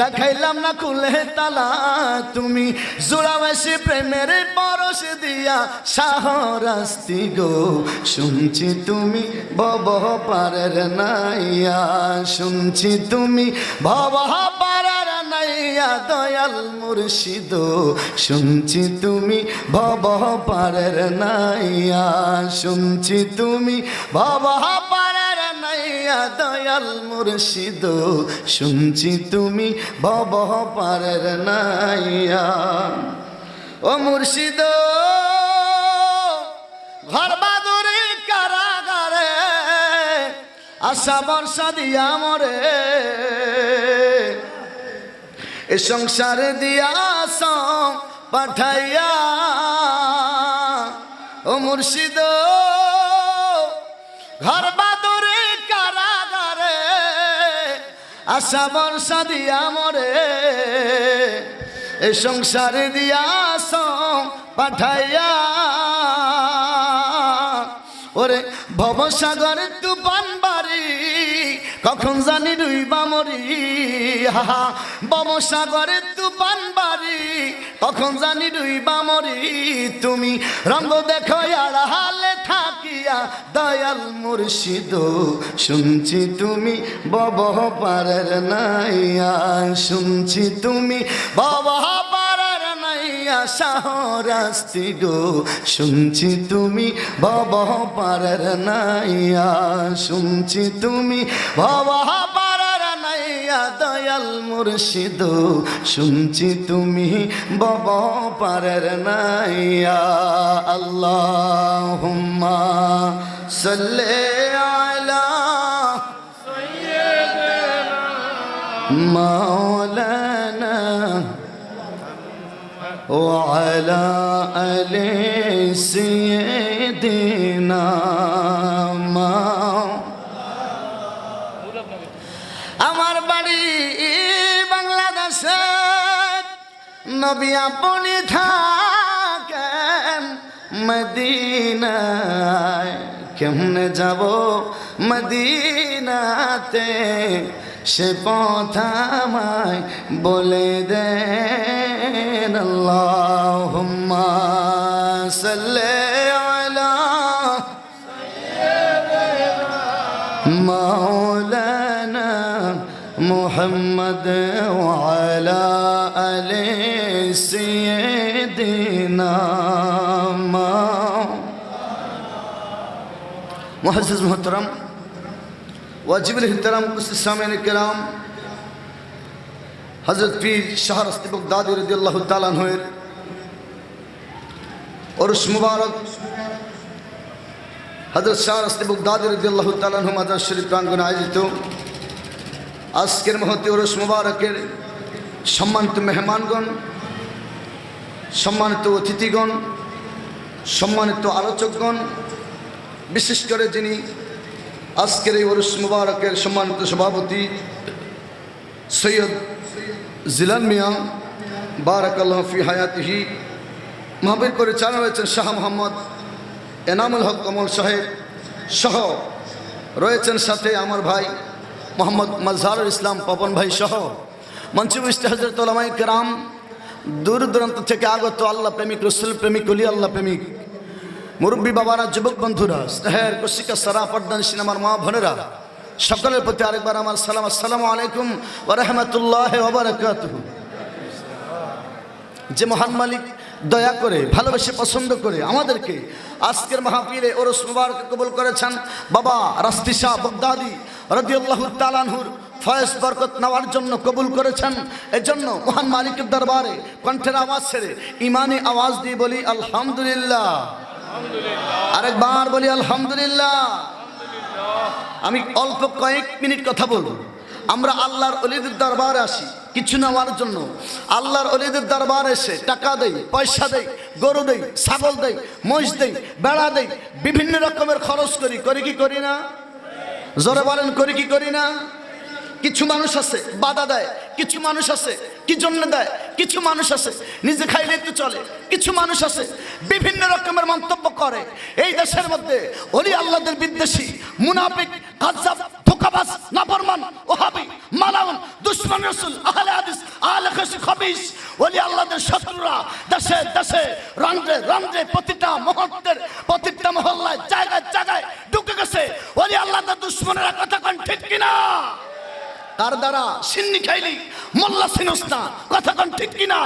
দেখাইলাম না খুলে তালা। তুমি জোড়াবাসী প্রেমের পরশ দিয়া সাহরাস্তি গো। শুনছি তুমি ভব পারের নাইয়া। শুনছি তুমি ভব পারার নাইয়া, দয়াল মুর্শিদ। শুনছি তুমি ভব পারের নাইয়া। শুনছি তুমি ভব নাইয়া দয়াল মুর্শিদ, শুনছি তুমি ভব পারের নাইয়া। ও মুর্শিদ, ঘর বাদুরি কারাগারে আশা বর্ষা দিয়া মরে। এ সংসারে দিয়া পাঠাইয়া। ও মুর্শিদ, ঘর বাদুরি আশা বর্ষা দিয়া মরে এ সংসারে দিয়া পাঠাইয়া। ওরে ভবসাগরে তুফান বাড়ি, কখন জানি রুইবা মরি। হাহা ভবসাগরে তুফান বাড়ি, কখন জানি রুইবা মরি। তুমি রঙ্গ দেখো আড়ালে থাকিয়া দয়াল মুর্শিদ, শুনছি তুমি বব পারের নাইয়া, শুনছি তুমি বব পারের নাইয়া, শাহরাস্তি গো, শুনছি তুমি বব পারের নাইয়া, শুনছি তুমি বব পারের নাইয়া দয়াল মুর্শিদ শুনছি তুমি বব পারের নাইয়া আল্লাহ সাল্লে আলা مولانا وعلى آل سيدنا नबी अपने था मदीना कमने जाबो मदीना ते से पथामाय बोले देन अल्लाहुम्मा सल्ले मौलाना मोहम्मद वाला अली মিশিয়ে দিনা মহাজিজ মোহতরম ওয়াজিবুল হিতরাম কুসামিন কেরাম হজরত পীর শাহর আস্তিবক দাদি রদি আল্লাহ তালের অরুস মুবারক হজরত শাহর আস্তিবক দাদি রদি আল্লাহ তালাহ মাদার শরীফ প্রাঙ্গনে আয়োজিত আজকের মহতি অরুস মুবারকের সম্মানিত মেহমানগণ সম্মানিত অতিথিগণ, সম্মানিত আলোচকগণ, বিশেষ করে যিনি আজকের এই ওরস মুবারকের সম্মানিত সভাপতি সৈয়দ জিলান মিয়া বারাক ফি হায়াতিহি মাহবির পরিচালনা রয়েছেন শাহ মোহাম্মদ এনামুল হক কমল সাহেব সহ রয়েছেন সাথে আমার ভাই মোহাম্মদ মজহারুল ইসলাম পবন ভাই সহ মঞ্চবিষ্ট হজরত ওলামাই কেরাম দূর দূরান্ত থেকে আগত আল্লাহ প্রেমিক, রসুল প্রেমিক, অলি আল্লাহ প্রেমিক, মুরব্বী বাবারা, যুবক বন্ধুরা, স্নেহের কশিকা, সারা পর্দান সিনেমার মা বোনেরা, সকলের প্রতি আরেকবার আমার সালাম। আসসালামু আলাইকুম ওরহমতুল্লাহ ওবরাকাতুহু যে মহান মালিক দয়া করে, ভালোবেসে, পছন্দ করে আমাদেরকে আজকের মাহফিলে ওরস মুবারক কবুল করেছেন বাবা রাস্তি শাহ বগদাদি রদিয়াল্লাহু তালানহুর ফয়েজ বরকত নেওয়ার জন্য কবুল করেছেন। এজন্য মহান মালিকের দরবারে কণ্ঠের আওয়াজ ছেড়ে ইমানি আওয়াজ দিয়ে বলি আলহামদুলিল্লাহ। আরেকবার বলি আলহামদুলিল্লাহ। আমি অল্প কয়েক মিনিট কথা বলব। আমরা আল্লাহর অলিদের দরবারে আসি কিছু নেওয়ার জন্য। আল্লাহর অলিদের দরবার এসে টাকা দেই পয়সা দেই গরু দেই ছাগল দেই মহিষ দেই বেড়া দেই বিভিন্ন রকমের খরচ করি। করি কি করি না? জোরে বলেন করি কি করি না? কিছু মানুষ আছে, বাধা দেয়, কিছু মানুষ আছে, কি জন্য দেয়, কিছু মানুষ আছে, নিজে খাইলে একটু চলে, কিছু মানুষ আছে, বিভিন্ন রকমের মন্তব্য করে। এই দেশের মধ্যে অলি আল্লাহদের বিদ্বেষী, মুনাফিক, কাজ্জাব, ধোকাবাজ, নাফরমান, ওহাবি, মালাউন, দুশ্মন রসুল, আহলে হাদিস, আহলে খসি খবিস ওলি আল্লাহদের শত্রুরা দেশে দেশে, রন্ধ্রে রন্ধ্রে প্রতিটা মুহূর্তের, প্রতিটা মহল্লায়, জায়গায় জায়গায় ঢুকে গেছে। ওলি আল্লাহদের দুশ্মনেরা কথা কন ঠিক কিনা? তার দ্বারা সিন্নি খাইলি, মোল্লা সিনুস না কথা কন ঠিক কিনা?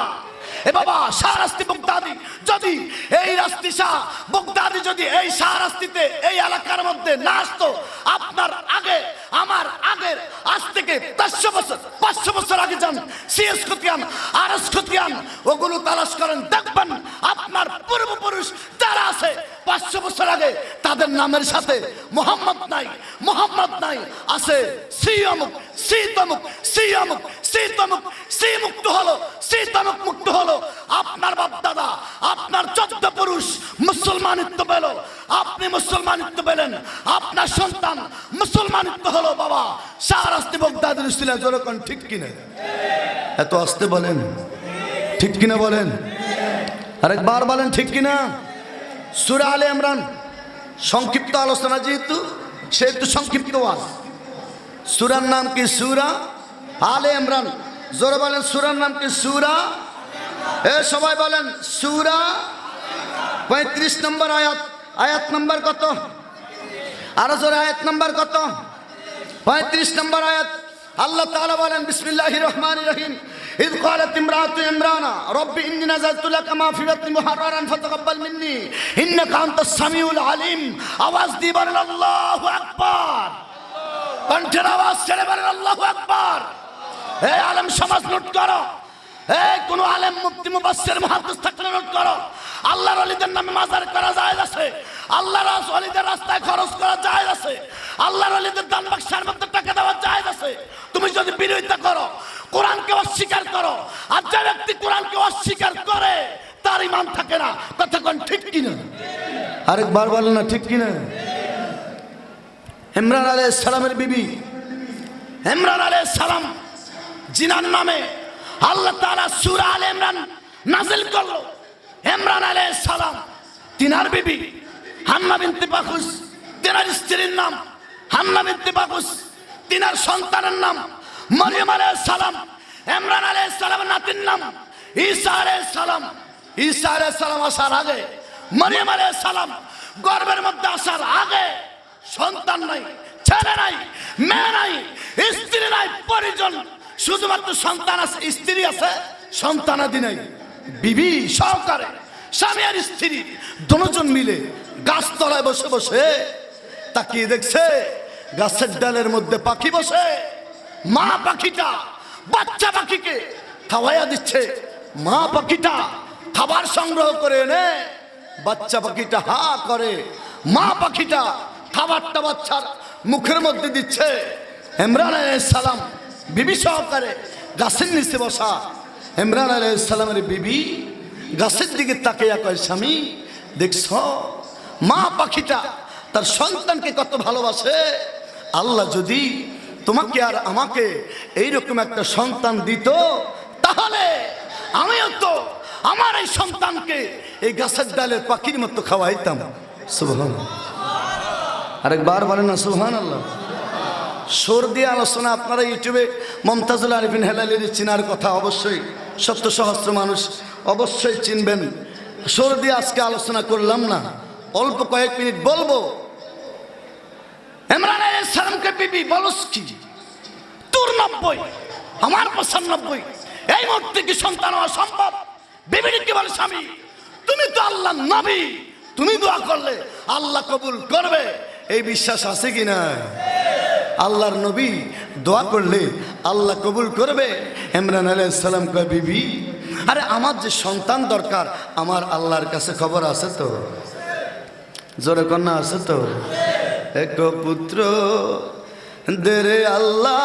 এ বাবা সারাস্তি বগদাদি, যদি এই রাস্তি সা বগদাদি যদি এই শাহরাস্তিতে এই এলাকার মধ্যে না আসতো, আপনার আগে আমার আগের, আজ থেকে পাঁচশো বছর পাঁচশো বছর আগে যান সিএস খতিয়ান আর এস খতিয়ান, ওগুলো তালাশ করেন, দেখবেন আপনার পূর্বপুরুষ যারা আছে, পাঁচশো বছর আগে তাদের নামের সাথে মোহাম্মদ নাই মোহাম্মদ নাই, আছে সি অমুক সি তমুক সি অমুক সি তমুক সি মুক্ত হলো সি তমুক মুক্ত হলো। আপনার বাপ দাদা আপনার চোদ্দ পুরুষ মুসলমানিত্ব পেল, আপনি মুসলমানিত্ব পেলেন, আপনার সন্তান মুসলমানিত্ব হলো বাবা। সার আসতে বগদাদের ছিলেন যেরকম ঠিক কিনা? এত আসতে বলেন। ঠিক কিনা বলেন? আরেকবার বলেন ঠিক কিনা? সুরা আলে ইমরান, সংক্ষিপ্ত আলোচনা যেহেতু, সেহেতু সংক্ষিপ্ত ওয়াজ। সুরার নাম কি সুরা আলে ইমরান? জোরে বলেন, সুরার নাম কি সুরা? এ সবাই বলেন, সুরা পঁয়ত্রিশ নম্বর আয়াত। আয়াত নম্বর কত? আরো জোরে আয়াত নম্বর কত পঁয়ত্রিশ নম্বর আয়াত আল্লাহ তাআলা বলেন বিসমিল্লাহির রহমানির রহিম إذ قالت امرأة عمران رب إني نزلت لك ما في بطني محررا فتقبل مني إنك أنت السميع العليم আওয়াজ দিয়ে বলেন আল্লাহু আকবার কণ্ঠের আওয়াজ ছেড়ে বলেন আল্লাহু আকবার হে আলেম সমাজ নোট করো এই, কোন আলেম, মুফতি মুবাসসির মুহাদ্দিস থাকলে নোট করো। আল্লাহর ওলিদের নামে মাজার করা যায় আছে। আল্লাহর ওলিদের রাস্তায় খরচ করা যায় আছে। আল্লাহর ওলিদের দান বাক্সের মধ্যে টাকা দেওয়া যায় আছে। তুমি যদি বিরোধিতা করো, কোরআনকে অস্বীকার করো, আর যে ব্যক্তি কোরআনকে অস্বীকার করে, তার ইমান থাকে না। কথা কোন ঠিক কিনা? আরেকবার বলেন না ঠিক কিনা? ইমরান আলাইহিস সালামের বিবি। ইমরান আলাইহিস সালাম, জিনার নামে আল্লাহ তাআলা সূরা আলে ইমরান নাজিল করল। ইমরান আলাইহিস সালাম, তিনার বিবি হান্না বিনতে বাকুস তিনার স্ত্রীর নাম হান্না বিনতে বাকুস তিনার সন্তানের নাম মরিয়ম আলাইহিস সালাম, ইমরান আলাইহিস সালামের নাতির নাম ঈসা আলাইহিস সালাম। ঈসা আলাইহিস সালাম আসার আগে, মরিয়ম আলাইহিস সালাম গর্বের মধ্যে আসার আগে সন্তান নাই, ছেলে নাই, মেয়ে নাই, স্ত্রী নাই, পরিজন শুধুমাত্র সন্তান আছে, স্ত্রী আছে সন্তানাদি নাই। বিবি সহকারে, স্বামী আর স্ত্রী, দুজন মিলে গাছতলায় বসে বসে তাকিয়ে দেখছে, গাছের ডালের মধ্যে পাখি বসে। মা পাখিটা, বাচ্চা পাখিকে খাওয়াইয়া দিচ্ছে। মা পাখিটা খাবার সংগ্রহ করে এনে বাচ্চা পাখিটা হা করে। মা পাখিটা খাবারটা বাচ্চার মুখের মধ্যে দিচ্ছে। ইমরান সালাম বিবি সহকারে গাছের নিচে বসা। ইমরান আলাইহিস সালামের বিবি গাছের দিকে তাকিয়া কয়, স্বামী, দেখছ? মা পাখিটা তার সন্তানকে কত ভালোবাসে। আল্লাহ যদি তোমাকে আর আমাকে এইরকম একটা সন্তান দিত, তাহলে আমিও তো আমার এই সন্তানকে এই গাছের ডালের পাখির মতো খাওয়াইতাম। সুবহান আরেকবার বলেন না সুবহান আল্লাহ সোর দিয়ে আলোচনা আপনারা ইউটিউবে মমতাজুল আরিফিন হেলালির চিনার কথা অবশ্যই সত্য সহস্র মানুষ অবশ্যই চিনবেন। সোর দিয়ে আজকে আলোচনা করলাম না, অল্প কয়েক মিনিট বলব। তোর নব্বই, আমার এই কি সন্তান হওয়া সম্ভব? স্বামী? তুমি তো আল্লাহ তুমি দোয়া করলে আল্লাহ কবুল করবে। এই বিশ্বাস আছে কি না? আল্লাহর নবী দোয়া করলে আল্লাহ কবুল করবে। ইমরান আলাইহিস সালাম কয়, বিবি, আরে আমার যে সন্তান দরকার, আমার আল্লাহর কাছে খবর আছে তো? জোরে কন্যা আছে তো? এক পুত্র দেরে আল্লাহ,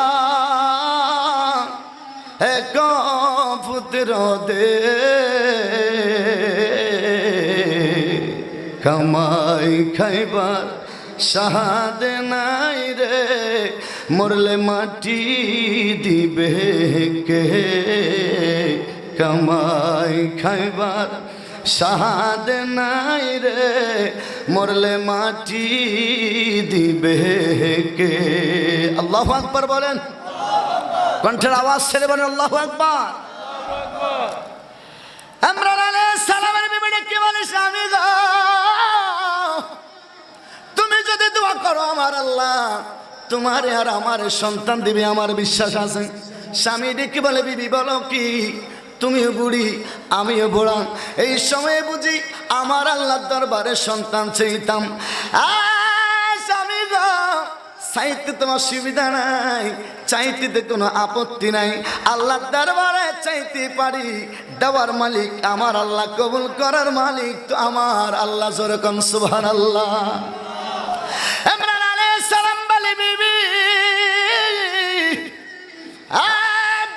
এক পুত্র দে কামাই খাইবার সাহাদ নাই রে, মরলে মাটি দিবে কে? কামাই খাইবার সাহাদ নাই রে, মরলে মাটি দিবে কে? আল্লাহ আকবর বলেন। কণ্ঠের আওয়াজ ছেড়ে বলেন, আল্লাহ একবার করো আমার আল্লাহ। তোমার আর আমার সন্তান দিবে, আমার বিশ্বাস আছে। স্বামী ডেকে বলে, বিবি, বলো কি? তুমিও বুড়ি, আমিও বুড়া। এই সময়ে বুঝি আমার আল্লাহর দরবারে সন্তান চাইতাম। স্বামী চাইতে তোমার সুবিধা নাই, চাইতে কোনো আপত্তি নাই। আল্লাহর দরবারে চাইতে পারি, দেওয়ার মালিক আমার আল্লাহ, কবুল করার মালিক তো আমার আল্লাহ যেরকম সুবহান আল্লাহ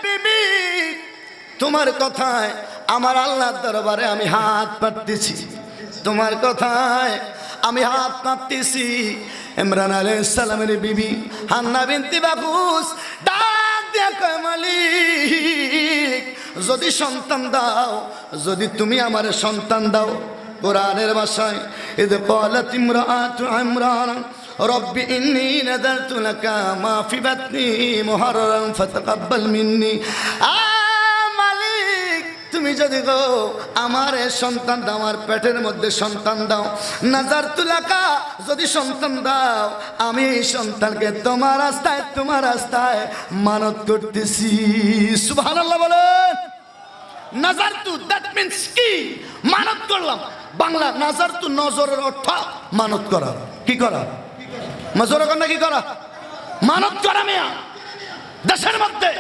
বিবি, তোমার কথায় আমার আল্লাহ দরবারে আমি হাত পাততেছি। তোমার কথায় আমি হাত পাততেছি। ইমরান আলাইহিস সালামের বিবি হান্না বিনতি বাবুস ডাক দিয়া কয়, মালিক, যদি সন্তান দাও, যদি তুমি আমার সন্তান দাও, কোরআনের ভাষায় এদের কলাত ইমরাত ইমরান رب إني نذرت لك ما في بطني محررا فتقبل مني আ মালিক তুমি যদি গো আমার এ সন্তান দাও আমার পেটের মধ্যে সন্তান দাও নাজার তুলাকা যদি সন্তান দাও আমি এই সন্তানকে তোমার রাস্তায় তোমার রাস্তায় মানত করতেছি সুবহানাল্লাহ বলেন নাজার তু দ্যাট মিন্স কি মানত করলাম বাংলা নাজার তু নজরের অর্থ মানত করা কি করা নজর কন্যা কি করা? মানত করা মিয়া। দেশের মধ্যে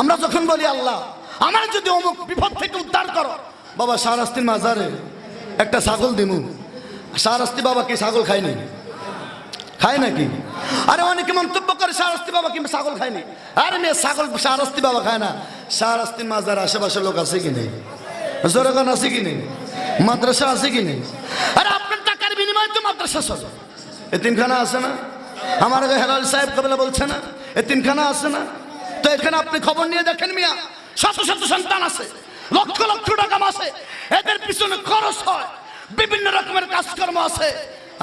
আমরা যখন বলি আল্লাহ, আমার যদি অমুক বিপদ থেকে উদ্ধার করো, বাবা শাহরাস্তির মাজারে একটা ছাগল দিমু। শাহরাস্তি বাবা কি ছাগল খায়নি? খায় নাকি? আরে অনেকে মন্তব্য করে শাহরাস্তি বাবা কি ছাগল খায়নি? আরে মেয়ে, ছাগল শাহরাস্তি বাবা খায় না। শাহরাস্তির মাজার আশেপাশে লোক আছে কি নেই? জোরগান আছে কি নেই? মাদ্রাসা আছে কি নেই? আরে আপনার টাকার বিনিময়ে তো মাদ্রাসা চলে। এতিমখানা আছে না? আমার হেলাল সাহেব কবেলা বলছে না, এতিমখানা আছে না? তো এখানে আপনি খবর নিয়ে দেখেন মিয়া, শত শত সন্তান আছে, লক্ষ লক্ষ টাকা মাসে, এদের পিছনে খরচ হয়, বিভিন্ন রকমের কাজকর্ম আছে।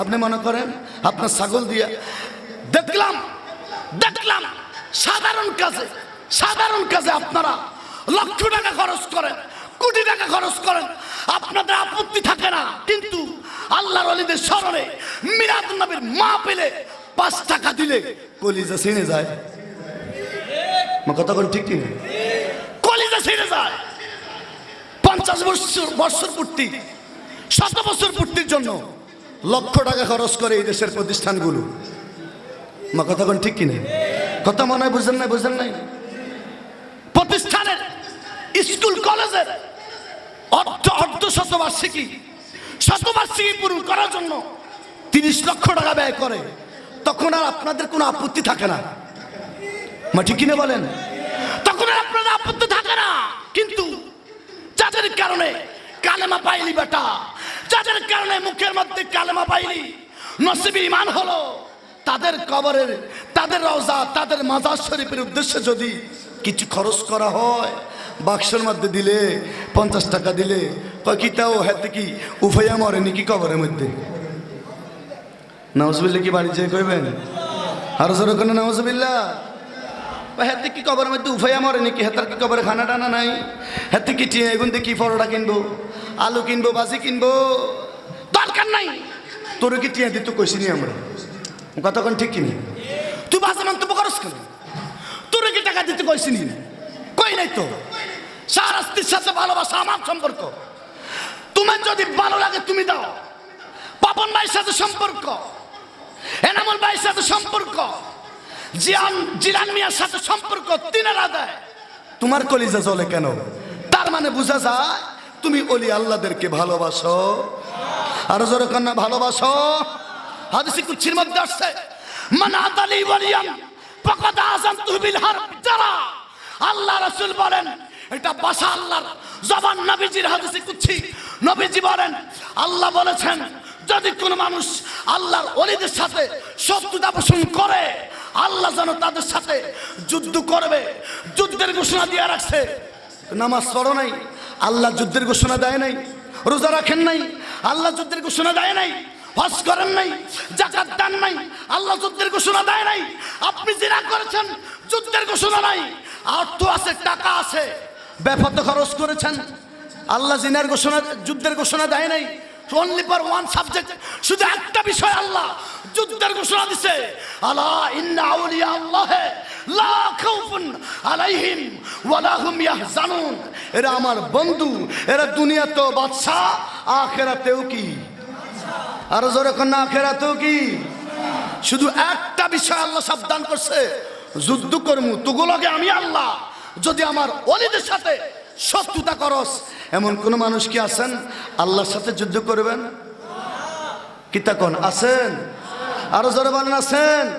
আপনি মনে করেন, আপনার ছাগল দিয়া, দেখলাম দেখলাম, সাধারণ কাজে সাধারণ কাজে আপনারা লক্ষ টাকা খরচ করেন কোটি টাকা খরচ করেন। আপনাদের আপত্তি থাকে না। কিন্তু আল্লাহর অলিদের স্মরণে মিরাদ নবীর মা পেলে পাঁচ টাকা দিলে কলিজা ছিঁড়ে যায়। কথা ঠিক না? কলিজা যায়। পঞ্চাশ বছর বছর পূর্তি, শত বছর পূর্তির জন্য লক্ষ টাকা খরচ করে এই দেশের প্রতিষ্ঠানগুলো। আমার কথা ঠিক কিনা? কথা মনে হয় বুঝেন নাই বুঝেন নাই? প্রতিষ্ঠানের স্কুল, কলেজের অর্ধ অর্ধ শতবার্ষিকী। শতবার্ষিকী পূরণ করার জন্য তিরিশ লক্ষ টাকা ব্যয় করে, তখন আর আপনাদের কোনো আপত্তি থাকে না। মা, ঠিক বলেন? তখন আর আপনাদের আপত্তি থাকে না। কিন্তু যাদের কারণে কালেমা পাইলি বেটা, যাদের কারণে মুখের মধ্যে কালেমা পাইলি, নসিবি ইমান হলো, তাদের কবরের, তাদের রওজা, তাদের মাজার শরীফের উদ্দেশ্যে যদি কিছু খরচ করা হয় বাক্সের মধ্যে দিলে, পঞ্চাশ টাকা দিলে কি তাও হাতে কি উফাইয়া মরে নাকি কবরের মধ্যে। নওয়াজবিল্লা কি বাড়ি যেয়ে কইবেন? আরও জোরে কোনো নওয়াজবিল্লা হাতে কি কবরের মধ্যে উফাইয়া মরে নাকি হাতার কি কবরে খানা টানা নাই। হাতে কি টিয়ে এগুন কি পরোটা কিনবো, আলু কিনবো, বাজি কিনবো। দরকার নাই। তোর কি টিয়া দিত কইছিনি আমরা? কতক্ষণ ঠিক কিনি? তুই বাজে মন্তব্য করস কেন? তোর কি টাকা দিতে কইছিনি কই নাই তো? সারাস্তির সাথে ভালোবাসা আমার সম্পর্ক। তোমার যদি ভালো লাগে তুমি দাও। পাপন ভাইয়ের সাথে সম্পর্ক এনামুল ভাইয়ের সাথে সম্পর্ক জিয়ান জিলান মিয়ার সাথে সম্পর্ক তিনারা দেয় তোমার কলিজা চলে কেন? তার মানে বোঝা যায় তুমি অলি আল্লাহদেরকে ভালোবাসো। আরও জোরে কন্যা ভালোবাসো। হাদিসি কুচ্ছির মধ্যে আসছে মানাত আলী ওয়ালিয়ান ফাকাদ আযানতু বিল হারব যারা আল্লাহ রাসূল বলেন এটা বাসা আল্লাহর। জবান নবীজির হাদিসে কুচ্ছি নবীজি বলেন, আল্লাহ বলেছেন, যদি কোন মানুষ আল্লাহর ওলিদের সাথে শত্রুতা পোষণ করে, আল্লাহ যেন তাদের সাথে যুদ্ধ করবে, যুদ্ধের ঘোষণা দিয়ে রাখছে। নামাজ পড়ো নাই, আল্লাহ যুদ্ধের ঘোষণা দেয় নাই, রোজা রাখেন নাই, আল্লাহ যুদ্ধের ঘোষণা দেয় নাই, হজ করেন নাই জাকাত দেন নাই, আল্লাহ যুদ্ধের ঘোষণা দেয় নাই। আপনি জিনা করেছেন, যুদ্ধের ঘোষণা নাই। অর্থ আছে, টাকা আছে। ব্যাপক খরচ করেছেন। আল্লাহ জিনার ঘোষণা, যুদ্ধের ঘোষণা দেয় নাই। অনলি ফর ওয়ান সাবজেক্ট শুধু একটা বিষয় আল্লাহ, যুদ্ধের ঘোষণা দিছে। আলা ইন্না আউলিয়া আল্লাহ লা খাউফুন আলাইহিম ওয়ালা হুম ইয়াহজানুন। এরা আমার বন্ধু, এরা দুনিয়াতেও বাদশা আখেরাতেও কি? আরও জোরে কন্যা আখেরাতেও কি? শুধু একটা বিষয় আল্লাহ সাবধান করছে, যুদ্ধ করমু, তুগুলকে আমি আল্লাহ যদি আমার অলিদের সাথে শত্রুতা করস, এমন কোন মানুষ কি আছেন? আল্লাহর সাথে যুদ্ধ করবেন? কি তখন আছেন? আরও জোরে বলেন, আছেন?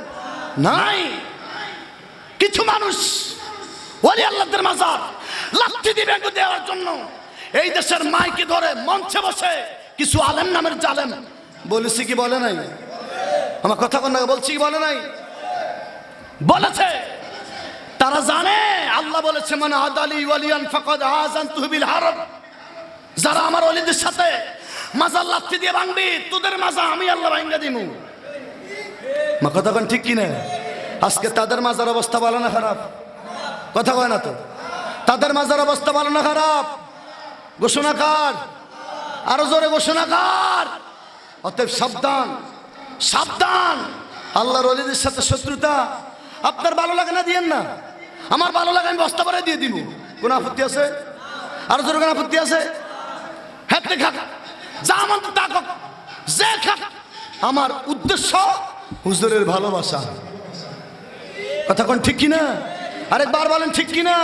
নাই। কিছু মানুষ ওলি আল্লাহদের মাজার লাঠি দিবে দেওয়ার জন্য এই দেশের মাইকে ধরে মঞ্চে বসে কিছু আলেম নামের জালেম বলেছি কি বলে নাই? আমার কথা কোন বলছি কি বলে নাই? বলেছে। তারা জানে। আল্লাহ বলেছে মানে আদালি ওয়ালিয়ান ফাকাদ আজান তুহবিল হারব যারা আমার অলিদের সাথে মাজার লাথি দিয়ে ভাঙবি, তোদের মাজা আমি আল্লাহ ভাঙ্গা দিমু। মা, কথা কোন ঠিক কিনা? আজকে তাদের মাজার অবস্থা ভালো না খারাপ? কথা কয় না তো? তাদের মাজার অবস্থা ভালো না খারাপ? ঘোষণা কার? আরও জোরে ঘোষণা কার? অতএব সাবধান সাবধান। আল্লাহর অলিদের সাথে শত্রুতা। আপনার ভালো লাগে না, দিয়েন না। আমার ভালো লাগে, আমি বস্তা করে দিয়ে দিব। কোন আপত্তি আছে? আর জোর কোন আপত্তি আছে? খাক যা আমার উদ্দেশ্য হুজুরের ভালোবাসা। কথা কোন ঠিক কিনা? আরেকবার বলেন, ঠিক কিনা?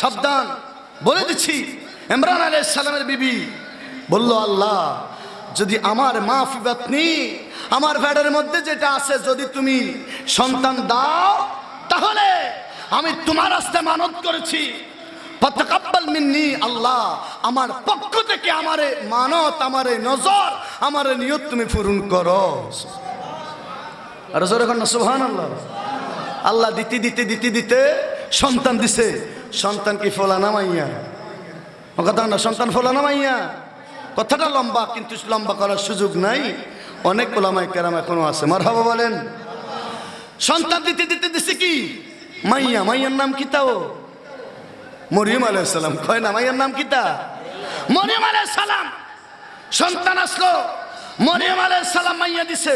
সাবধান। বলে দিচ্ছি, ইমরান আলাইহিস সালামের বিবি বলল, আল্লাহ, যদি আমার মা ফিবাতনি আমার ভ্যাডের মধ্যে যেটা আছে, যদি তুমি সন্তান দাও, তাহলে আমি তোমার রাস্তায় মানত করেছি। মিন্নি, আল্লাহ, আমার পক্ষ থেকে আমারে মানত, আমারে নজর, আমারে নিয়ত তুমি পূরণ করো। আল্লাহ দিতে দিতে দিতে দিতে সন্তান দিছে। সন্তান কি ফোলা নামাইয়া ও কথা না, সন্তান ফোলা নামাইয়া কথাটা লম্বা, কিন্তু লম্বা করার সুযোগ নাই। অনেক ওলামাই কেরাম এখনও আছে। মার বলেন। সন্তান দিতে দিতে, দিছে কি? মাইয়া, মাইয়ার নাম কি তাও মরিয়ম আলাইহিস সালাম। কয় না, মাইয়ার নাম কি তা মরিয়ম আলাইহিস সালাম। সন্তান আসলো। মরিয়ম আলাইহিস সালাম মাইয়া দিছে।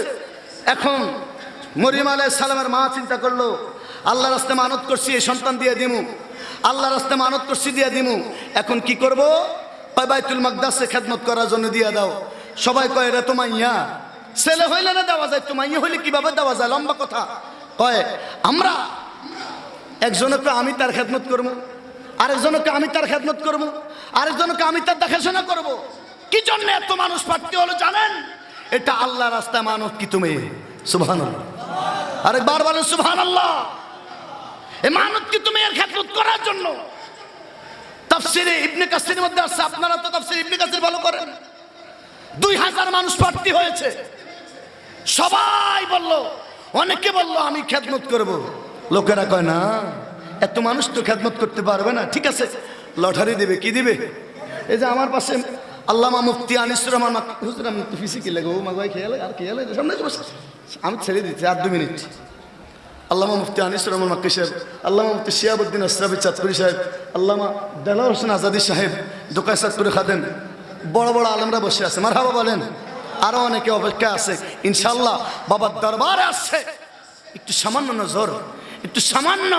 এখন মরিয়ম আলাইহিস সালামের মা চিন্তা করল আল্লাহ রাস্তে মানত করছি, এই সন্তান দিয়ে দিমু। আল্লাহ রাস্তে মানত করছি, দিয়ে দিমু। এখন কি করব? কয়, বাইতুল মাকদাসে খেদমত করার জন্য দিয়ে দাও। সবাই কয় রে তো মাইয়া। ছেলে হইলে না দেওয়া যায়? তো মাইয়া হইলে কীভাবে দেওয়া যায়? লম্বা কথা। কয়, আমরা একজনকে আমি তার খেদমত করব, আরেকজনকে আমি তার খেদমত করব, আরেকজনকে আমি তার দেখাশোনা করব। কি জন্য এত মানুষ পাঠতে হলো জানেন? এটা আল্লাহ রাস্তায় মানব কি তুমি? সুবহান আরেকবার বলেন সুবহান আল্লাহ এই মানব কি তুমি এর খেদমত করার জন্য? তাফসিরে ইবনে কাসিরের মধ্যে আছে, আপনারা তো তাফসির ইবনে কাসির ভালো করেন। দুই হাজার মানুষ প্রার্থী হয়েছে। সবাই বলল, অনেকে বলল, আমি খেদমত করব। লোকেরা কয়, না, এত মানুষ তো খেদমত করতে পারবে না, ঠিক আছে, লটারি দেবে, কি দিবে? এই যে আমার পাশে আল্লামা মুফতি আনিসুর রহমান হুজুর, আমি খেয়ালে, আর আমি ছেড়ে দিচ্ছি, আর দু মিনিট। আল্লামা মুফতি আনিসুর রহমান মাক্কি সাহেব, আল্লামা মুফতি শিয়াবুদ্দিন আসরাফি চাঁদপুরি সাহেব, আল্লামা দেলার হোসেন আজাদি সাহেব দোকায় চাঁদপুরে খাদেন বড় বড় আলমরা বসে আছে। মার হাবা বলেন, আরও অনেকে অপেক্ষা আছে। ইনশাল্লাহ বাবার দরবারে আসছে একটু সামান্য নজর। একটু সামান্য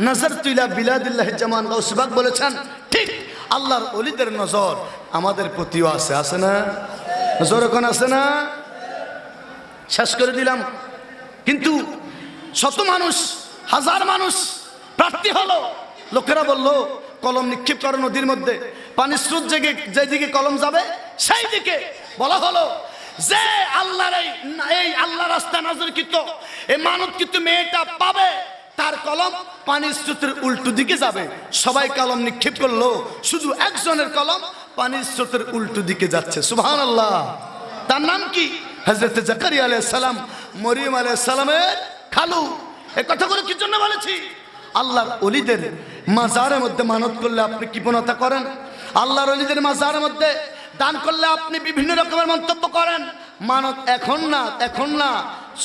নজর তুইলা বিলাদিল্লাহ জামান গৌসবাগ বলেছেন। ঠিক, আল্লাহর অলিদের নজর আমাদের প্রতিও আছে আছে না? নজর এখন আছে না? শেষ করে দিলাম। কিন্তু শত মানুষ, হাজার মানুষ প্রার্থী হলো। লোকেরা বলল, কলম নিক্ষেপ করো নদীর মধ্যে। পানির স্রোত জেগে, যেদিকে কলম যাবে সেই দিকে বলা হলো যে আল্লাহর এই এই আল্লাহ রাস্তা নজরকৃত এই মানবকৃত মেয়েটা পাবে। তার কলম পানির স্রোতের উল্টো দিকে যাবে। সবাই কলম নিক্ষেপ করল। শুধু একজনের কলম পানির স্রোতের উল্টো দিকে যাচ্ছে। সুবহান আল্লাহ তার নাম কি? হজরত জাকারিয়া আলাইহিস সালাম, মরিয়ম আলাইহিস সালামের খালু। এ কথাগুলো কি জন্য বলেছি? আল্লাহর অলিদের মাজারের মধ্যে মানত করলে আপনি কৃপণতা করেন। আল্লাহর অলিদের মাজারের মধ্যে দান করলে আপনি বিভিন্ন রকমের মন্তব্য করেন। মানত এখন না এখন না।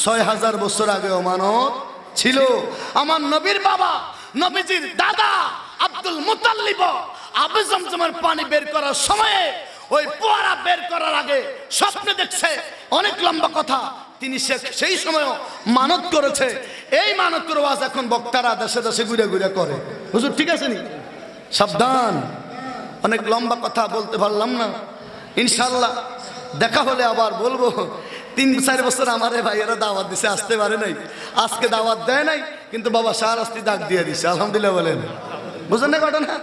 ছয় হাজার বছর আগেও মানত ছিল আমার নবীর বাবা, নবীজির দাদা আব্দুল মুতাল্লিব। আবে জমজমের পানি বের করার সময়ে ওই পোয়ারা বের করার আগে স্বপ্নে দেখছে, অনেক লম্বা কথা। তিনি সেই সময়ও মানত করেছে। এই মানত আজ এখন বক্তারা দেশে দেশে ঘুরে ঘুরে করে। হুজুর, ঠিক আছে নি? সাবধান। অনেক লম্বা কথা বলতে পারলাম না। ইনশাল্লাহ দেখা হলে আবার বলব। তিন চার বছর আমারে ভাইয়েরা দাওয়াত দিছে, আসতে পারে নাই। আজকে দাওয়াত দেয় নাই, কিন্তু বাবা শাহরাস্তি ডাক দিয়ে দিছে, আলহামদুলিল্লাহ বলেন। বুঝলেন না ঘটনা?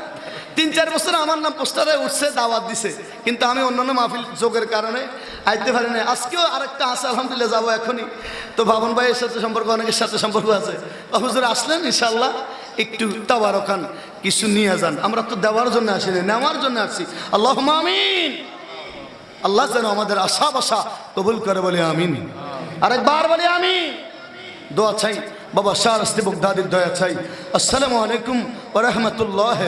তিন চার বছর আমার নাম পোস্টারে উঠছে, দাওয়াত দিছে, কিন্তু আমি অন্যান্য মাহফিল যোগের কারণে আইতে পারি না আজকেও আরেকটা আছে, আলহামদুলিল্লাহ, যাব এখনই। তো বাবন ভাইয়ের সাথে সম্পর্ক, অনেকের সাথে সম্পর্ক আছে। হুজুর আসলেন ইনশাল্লাহ একটু তাবার ওখান কিছু নিয়ে যান। আমরা তো দেওয়ার জন্য আসিনি নেওয়ার জন্য আসছি আল্লাহ আমিন। আল্লাহ যেন আমাদের আশা বাসা কবুল করে বলে আমিন। আরেকবার বলে আমি দোয়া চাই। বাবা শাহ আসতে দাদির দয়া চাই। আসসালামু আলাইকুম ওয়া রাহমাতুল্লাহি